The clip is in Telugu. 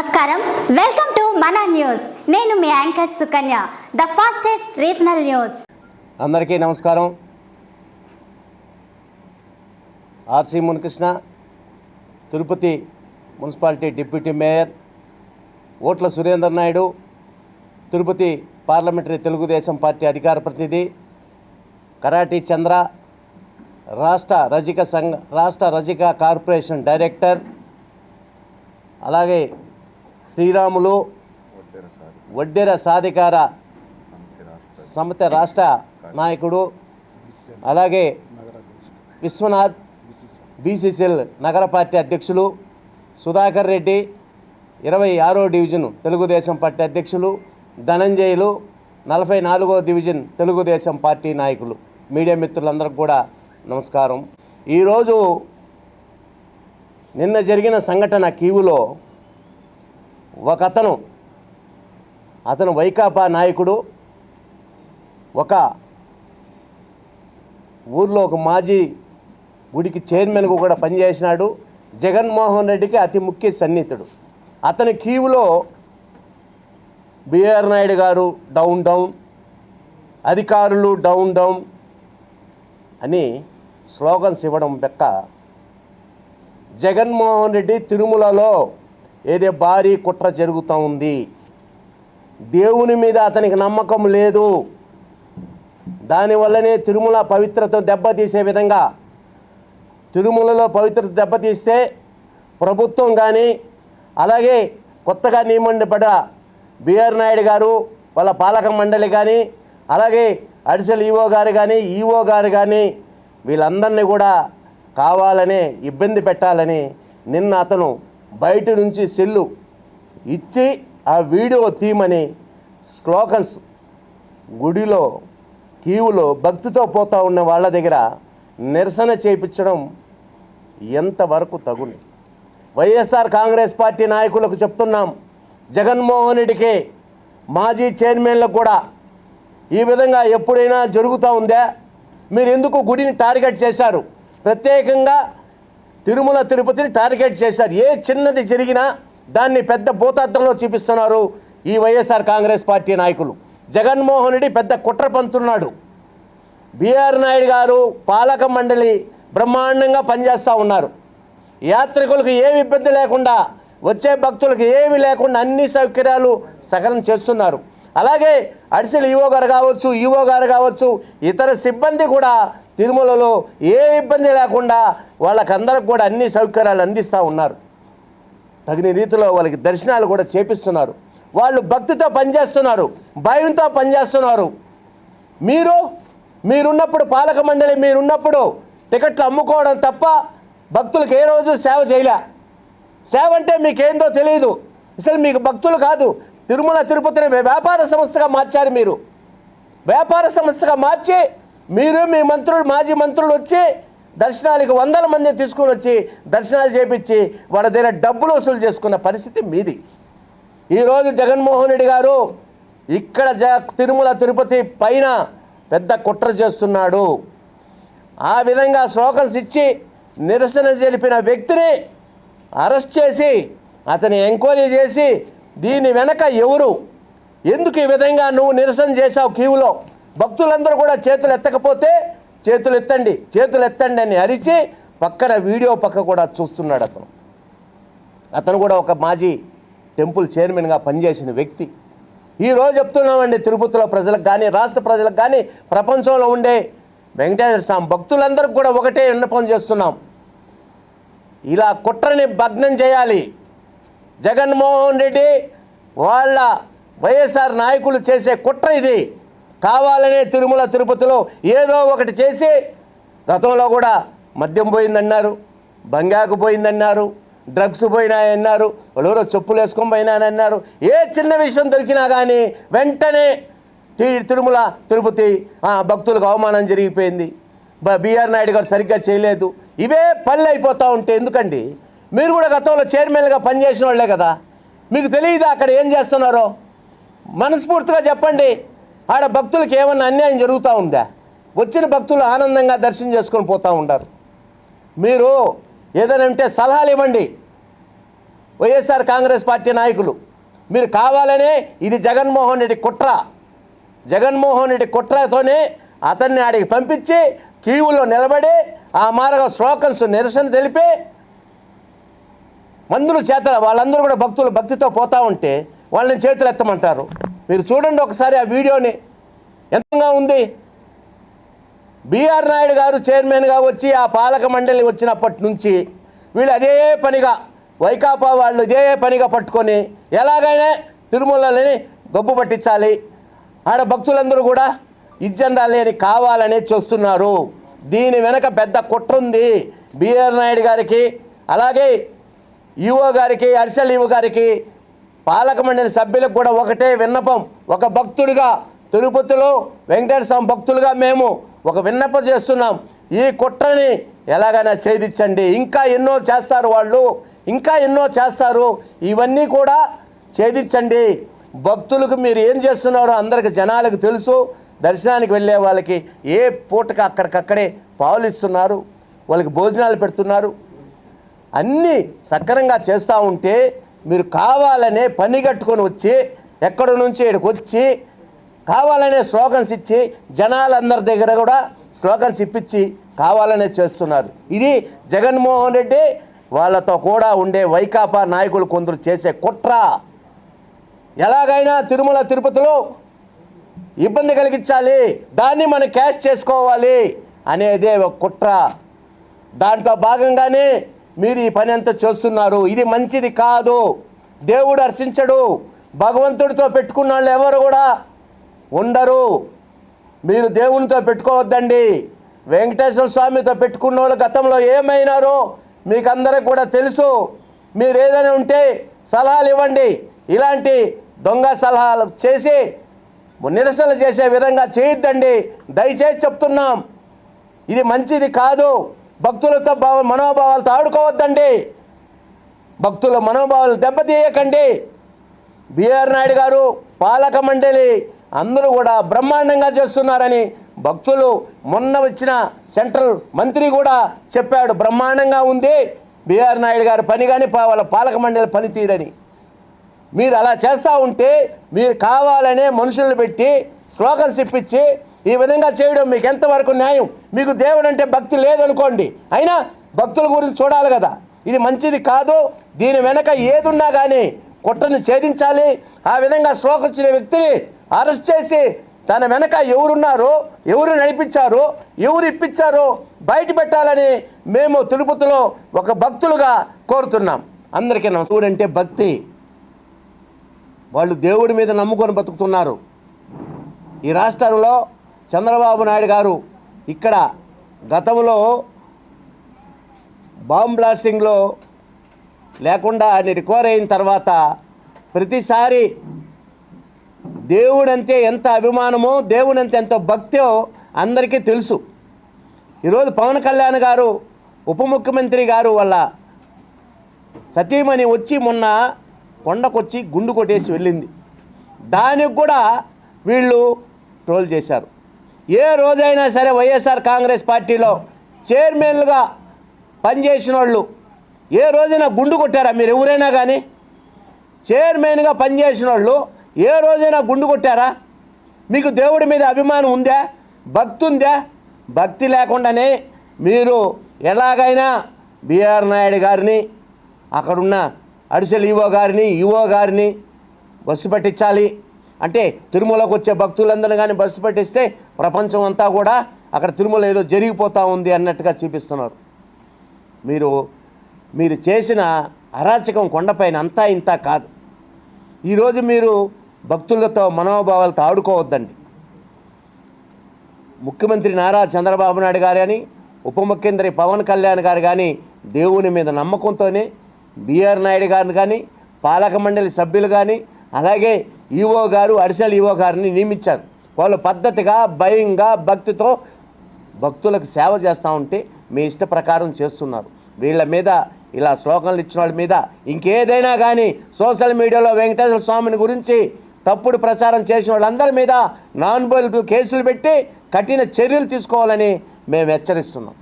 నమస్కారం. వెల్కమ్ టు మన న్యూస్ నేను మీ anchor Sukanya the fastest regional news అందరికీ నమస్కారం. R C Munikrishna Tirupati municipality deputy mayor ఓట్ల సురేందర్ నాయుడు తిరుపతి పార్లమెంటరీ తెలుగుదేశం పార్టీ అధికార ప్రతినిధి కరాటీ చంద్ర రాష్ట్ర రజిక సంఘ రాష్ట్ర రజిక కార్పొరేషన్ డైరెక్టర్ అలాగే శ్రీరాములు వడ్డెర సాధికార సమత రాష్ట్ర నాయకుడు అలాగే విశ్వనాథ్ బీసీసీఎల్ నగర పార్టీ అధ్యక్షులు సుధాకర్ రెడ్డి ఇరవై ఆరో డివిజన్ తెలుగుదేశం పార్టీ అధ్యక్షులు ధనంజయులు నలభై నాలుగో డివిజన్ తెలుగుదేశం పార్టీ నాయకులు. మీడియా మిత్రులందరికీ కూడా నమస్కారం. ఈరోజు నిన్న జరిగిన సంఘటన కీవులో ఒక అతను అతను వైకాపా నాయకుడు ఒక ఊర్లో ఒక మాజీ గుడికి చైర్మన్గా కూడా పనిచేసినాడు. జగన్మోహన్ రెడ్డికి అతి ముఖ్య సన్నిహితుడు. అతని కీవులో బిఆర్ నాయుడు గారు డౌన్ డౌన్ అధికారులు డౌన్ డౌన్ అని స్లోగన్స్ ఇవ్వడం పెక్క జగన్మోహన్ రెడ్డి తిరుమలలో ఏదో భారీ కుట్ర జరుగుతూ ఉంది. దేవుని మీద అతనికి నమ్మకం లేదు. దానివల్లనే తిరుమల పవిత్రత దెబ్బతీసే విధంగా తిరుమలలో పవిత్రత దెబ్బతీస్తే ప్రభుత్వం కానీ అలాగే కొత్తగా నియమండిపడ బిఆర్ నాయుడు గారు వాళ్ళ పాలక మండలి కానీ అలాగే అడిసెల్ ఈఓ గారు కానీ ఈఓ గారు కానీ వీళ్ళందరినీ కూడా కావాలని ఇబ్బంది పెట్టాలని నిన్న అతను బయట నుంచి సెల్లు ఇచ్చి ఆ వీడియో థీమ్ అని స్లోకన్స్ గుడిలో కీవులో భక్తితో పోతూ ఉన్న వాళ్ళ దగ్గర నిరసన చేయించడం ఎంతవరకు తగుని? వైఎస్ఆర్ కాంగ్రెస్ పార్టీ నాయకులకు చెప్తున్నాం జగన్మోహన్ రెడ్డికి మాజీ చైర్మన్లకు కూడా. ఈ విధంగా ఎప్పుడైనా జరుగుతూ ఉందా? మీరు ఎందుకు గుడిని టార్గెట్ చేశారు? ప్రత్యేకంగా తిరుమల తిరుపతిని టార్గెట్ చేశారు. ఏ చిన్నది జరిగినా దాన్ని పెద్ద భూతార్థంలో చూపిస్తున్నారు ఈ వైఎస్ఆర్ కాంగ్రెస్ పార్టీ నాయకులు. జగన్మోహన్ రెడ్డి పెద్ద కుట్ర పంతున్నాడు. బిఆర్ నాయుడు గారు పాలక మండలి బ్రహ్మాండంగా పనిచేస్తూ ఉన్నారు. యాత్రికులకు ఏమి ఇబ్బంది లేకుండా వచ్చే భక్తులకు ఏమి లేకుండా అన్ని సౌకర్యాలు సకలం చేస్తున్నారు. అలాగే అడిసెలు ఈవో గారు కావచ్చు ఈవో గారు కావచ్చు ఇతర సిబ్బంది కూడా తిరుమలలో ఏ ఇబ్బంది లేకుండా వాళ్ళకందరికి కూడా అన్ని సౌకర్యాలు అందిస్తూ ఉన్నారు. తగిన రీతిలో వాళ్ళకి దర్శనాలు కూడా చేపిస్తున్నారు. వాళ్ళు భక్తితో పనిచేస్తున్నారు భయంతో పనిచేస్తున్నారు. మీరు మీరున్నప్పుడు పాలక మండలి మీరున్నప్పుడు టికెట్లు అమ్ముకోవడం తప్ప భక్తులకు ఏ రోజు సేవ చేయలే. సేవ అంటే మీకేందో తెలియదు అసలు మీకు భక్తులు కాదు. తిరుమల తిరుపతిని వ్యాపార సంస్థగా మార్చారు మీరు. వ్యాపార సంస్థగా మార్చి మీరు మీ మంత్రులు మాజీ మంత్రులు వచ్చి దర్శనాలకు వందల మందిని తీసుకొని వచ్చి దర్శనాలు చేపించి వాళ్ళ దగ్గర డబ్బులు వసూలు చేసుకున్న పరిస్థితి మీది. ఈరోజు జగన్మోహన్ రెడ్డి గారు ఇక్కడ జ తిరుమల తిరుపతి పైన పెద్ద కుట్ర చేస్తున్నాడు. ఆ విధంగా స్లోకన్స్ ఇచ్చి నిరసన జరిపిన వ్యక్తిని అరెస్ట్ చేసి అతని ఎంక్వైరీ చేసి దీని వెనక ఎవరు? ఎందుకు ఈ విధంగా నువ్వు నిరసన చేశావు క్యూలో? భక్తులందరూ కూడా చేతులు ఎత్తకపోతే చేతులు ఎత్తండి చేతులు ఎత్తండి అని అరిచి పక్కన వీడియో పక్క కూడా చూస్తున్నాడు అతను. అతను కూడా ఒక మాజీ టెంపుల్ చైర్మన్గా పనిచేసిన వ్యక్తి. ఈరోజు చెప్తున్నామండి తిరుపతిలో ప్రజలకు కానీ రాష్ట్ర ప్రజలకు కానీ ప్రపంచంలో ఉండే వెంకటేశ్వర స్వామి భక్తులందరికీ కూడా ఒకటే విన్నపం చేస్తున్నాం. ఇలా కుట్రని భగ్నం చేయాలి. జగన్మోహన్ రెడ్డి వాళ్ళ వైఎస్ఆర్ నాయకులు చేసే కుట్ర ఇది. కావాలనే తిరుమల తిరుపతిలో ఏదో ఒకటి చేసి గతంలో కూడా మద్యం పోయిందన్నారు బంగాకు పోయిందన్నారు డ్రగ్స్ పోయినాయన్నారు ఎవరో చెప్పులు వేసుకొని పోయినానన్నారు ఏ చిన్న విషయం దొరికినా కానీ వెంటనే తిరుమల తిరుపతి భక్తులకు అవమానం జరిగిపోయింది. బీఆర్ నాయుడు గారు సరిగ్గా చేయలేదు. ఇవే పనులు అయిపోతూ ఉంటే ఎందుకండి? మీరు కూడా గతంలో చైర్మన్గా పనిచేసిన వాళ్ళే కదా. మీకు తెలియదు అక్కడ ఏం చేస్తున్నారో? మనస్ఫూర్తిగా చెప్పండి. ఆడ భక్తులకు ఏమన్నా అన్యాయం జరుగుతూ ఉందా? వచ్చిన భక్తులు ఆనందంగా దర్శనం చేసుకొని పోతూ ఉంటారు మీరు ఏదైనా సలహాలు ఇవ్వండి. వైఎస్ఆర్ కాంగ్రెస్ పార్టీ నాయకులు మీరు కావాలనే ఇది జగన్మోహన్ రెడ్డి కుట్ర. జగన్మోహన్ రెడ్డి కుట్రతోనే అతన్ని ఆడికి పంపించి క్యూలో నిలబడి ఆ మార్గ శ్లోకన్స్ నిరసన తెలిపి మందులు చేత వాళ్ళందరూ కూడా భక్తులు భక్తితో పోతూ ఉంటే వాళ్ళని చేతులు ఎత్తమంటారు మీరు చూడండి ఒకసారి ఆ వీడియోని. ఎంతగా ఉంది? బీఆర్ నాయుడు గారు చైర్మన్గా వచ్చి ఆ పాలక మండలి వచ్చినప్పటి నుంచి వీళ్ళు అదే పనిగా వైకాపా వాళ్ళు ఇదే పనిగా పట్టుకొని ఎలాగైనా తిరుమలని గబ్బు పట్టించాలి. ఆడ భక్తులందరూ కూడా ఇజ్జెండాలి లేని కావాలని చూస్తున్నారు. దీని వెనక పెద్ద కుట్ర ఉంది. బీఆర్ నాయుడు గారికి అలాగే ఈఓ గారికి అర్సల్ ఈఓ గారికి పాలక మండలి సభ్యులకు కూడా ఒకటే విన్నపం. ఒక భక్తుడిగా తిరుపతిలో వెంకటేశ్వర స్వామి భక్తులుగా మేము ఒక విన్నపం చేస్తున్నాం. ఈ కుట్రని ఎలాగైనా ఛేదించండి. ఇంకా ఎన్నో చేస్తారు వాళ్ళు. ఇంకా ఎన్నో చేస్తారు. ఇవన్నీ కూడా ఛేదించండి. భక్తులకు మీరు ఏం చేస్తున్నారో అందరికి జనాలకు తెలుసు. దర్శనానికి వెళ్ళే వాళ్ళకి ఏ పూటకి అక్కడికక్కడే పాలు ఇస్తున్నారు వాళ్ళకి భోజనాలు పెడుతున్నారు. అన్నీ సక్రమంగా చేస్తూ ఉంటే మీరు కావాలనే పని కట్టుకొని వచ్చి ఎక్కడి నుంచి ఇక్కడికి వచ్చి కావాలనే స్లోగన్స్ ఇచ్చి జనాలందరి దగ్గర కూడా స్లోగన్స్ ఇప్పించి కావాలనే చేస్తున్నారు. ఇది జగన్మోహన్ రెడ్డి వాళ్ళతో కూడా ఉండే వైకాపా నాయకులు కొందరు చేసే కుట్ర. ఎలాగైనా తిరుమల తిరుపతిలో ఇబ్బంది కలిగించాలి దాన్ని మనం క్యాష్ చేసుకోవాలి అనేదే ఒక కుట్ర. దాంట్లో భాగంగానే మీరు ఈ పని అంతా చేస్తున్నారు. ఇది మంచిది కాదు. దేవుడు హర్షించడు. భగవంతుడితో పెట్టుకున్న వాళ్ళు ఎవరు కూడా ఉండరు. మీరు దేవునితో పెట్టుకోవద్దండి. వెంకటేశ్వర స్వామితో పెట్టుకున్న వాళ్ళు గతంలో ఏమైనారో మీకు అందరికి కూడా తెలుసు. మీరు ఏదైనా ఉంటే సలహాలు ఇవ్వండి. ఇలాంటి దొంగ సలహాలు చేసి నిరసనలు చేసే విధంగా చేయొద్దండి. దయచేసి చెప్తున్నాం. ఇది మంచిది కాదు. భక్తులతో భావ మనోభావాలతో ఆడుకోవద్దండి. భక్తుల మనోభావాలు దెబ్బతీయకండి. బిఆర్ నాయుడు గారు పాలక మండలి అందరూ కూడా బ్రహ్మాండంగా చేస్తున్నారని భక్తులు మొన్న వచ్చిన సెంట్రల్ మంత్రి కూడా చెప్పాడు. బ్రహ్మాండంగా ఉంది. బిఆర్ నాయుడు గారి పని కానీ వాళ్ళ పాలక మండలి పనితీరని. మీరు అలా చేస్తూ ఉంటే మీరు కావాలనే మనుషులను పెట్టి స్లోగన్స్ ఇప్పించి ఈ విధంగా చేయడం మీకు ఎంతవరకు న్యాయం? మీకు దేవుడు అంటే భక్తి లేదనుకోండి. అయినా భక్తుల గురించి చూడాలి కదా. ఇది మంచిది కాదు. దీని వెనక ఏదున్నా కానీ కుట్రని ఛేదించాలి. ఆ విధంగా శ్లోక వచ్చిన వ్యక్తిని అరెస్ట్ చేసి తన వెనక ఎవరున్నారో ఎవరు నడిపించారో ఎవరు ఇప్పించారో బయట పెట్టాలని మేము తిరుపతిలో ఒక భక్తులుగా కోరుతున్నాం. అందరికీ నమస్కారం. అంటే భక్తి. వాళ్ళు దేవుడి మీద నమ్ముకొని బతుకుతున్నారు. ఈ రాష్ట్రంలో చంద్రబాబు నాయుడు గారు ఇక్కడ గతంలో బాంబ్ బ్లాస్టింగ్లో లేకుండా ఆయన రికవర్ అయిన తర్వాత ప్రతిసారి దేవుడంతే ఎంత అభిమానమో దేవుడంతే ఎంత భక్తో అందరికీ తెలుసు. ఈరోజు పవన్ కళ్యాణ్ గారు ఉప ముఖ్యమంత్రి గారు వాళ్ళ సతీమణి వచ్చి మొన్న కొండకొచ్చి గుండు కొట్టేసి వెళ్ళింది. దానికి కూడా వీళ్ళు ట్రోల్ చేశారు. ఏ రోజైనా సరే వైఎస్ఆర్ కాంగ్రెస్ పార్టీలో చైర్మన్లుగా పనిచేసిన వాళ్ళు ఏ రోజైనా గుండు కొట్టారా మీరు ఎవరైనా కానీ? చైర్మన్గా పనిచేసిన వాళ్ళు ఏ రోజైనా గుండు కొట్టారా? మీకు దేవుడి మీద అభిమానం ఉందా? భక్తి ఉందా? భక్తి లేకుండానే మీరు ఎలాగైనా బిఆర్ నాయుడు గారిని అక్కడున్న అడిసెల్ ఈవో గారిని ఈవో గారిని బస్సు పట్టించాలి అంటే తిరుమలకు వచ్చే భక్తులందరూ కానీ బస్సు పట్టిస్తే ప్రపంచం అంతా కూడా అక్కడ తిరుమల ఏదో జరిగిపోతూ ఉంది అన్నట్టుగా చూపిస్తున్నారు. మీరు మీరు చేసిన అరాచకం కొండపైన అంతా ఇంత కాదు. ఈరోజు మీరు భక్తులతో మనోభావాలతో ఆడుకోవద్దండి. ముఖ్యమంత్రి నారా చంద్రబాబు నాయుడు గారు కానీ ఉప ముఖ్యమంత్రి పవన్ కళ్యాణ్ గారు కానీ దేవుని మీద నమ్మకంతోనే బిఆర్ నాయుడు గారిని కానీ పాలక మండలి సభ్యులు కానీ అలాగే ఈఓ గారు అడిషనల్ ఈఓ గారిని నియమించారు. వాళ్ళు పద్ధతిగా భయంగా భక్తితో భక్తులకు సేవ చేస్తూ ఉంటే మీ ఇష్ట ప్రకారం చేస్తున్నారు. వీళ్ళ మీద ఇలా శ్లోకాలు ఇచ్చిన వాళ్ళ మీద ఇంకేదైనా కానీ సోషల్ మీడియాలో వెంకటేశ్వర స్వామిని గురించి తప్పుడు ప్రచారం చేసిన వాళ్ళందరి మీద నాన్ బోలబుల్ కేసులు పెట్టి కఠిన చర్యలు తీసుకోవాలని మేము హెచ్చరిస్తున్నాం.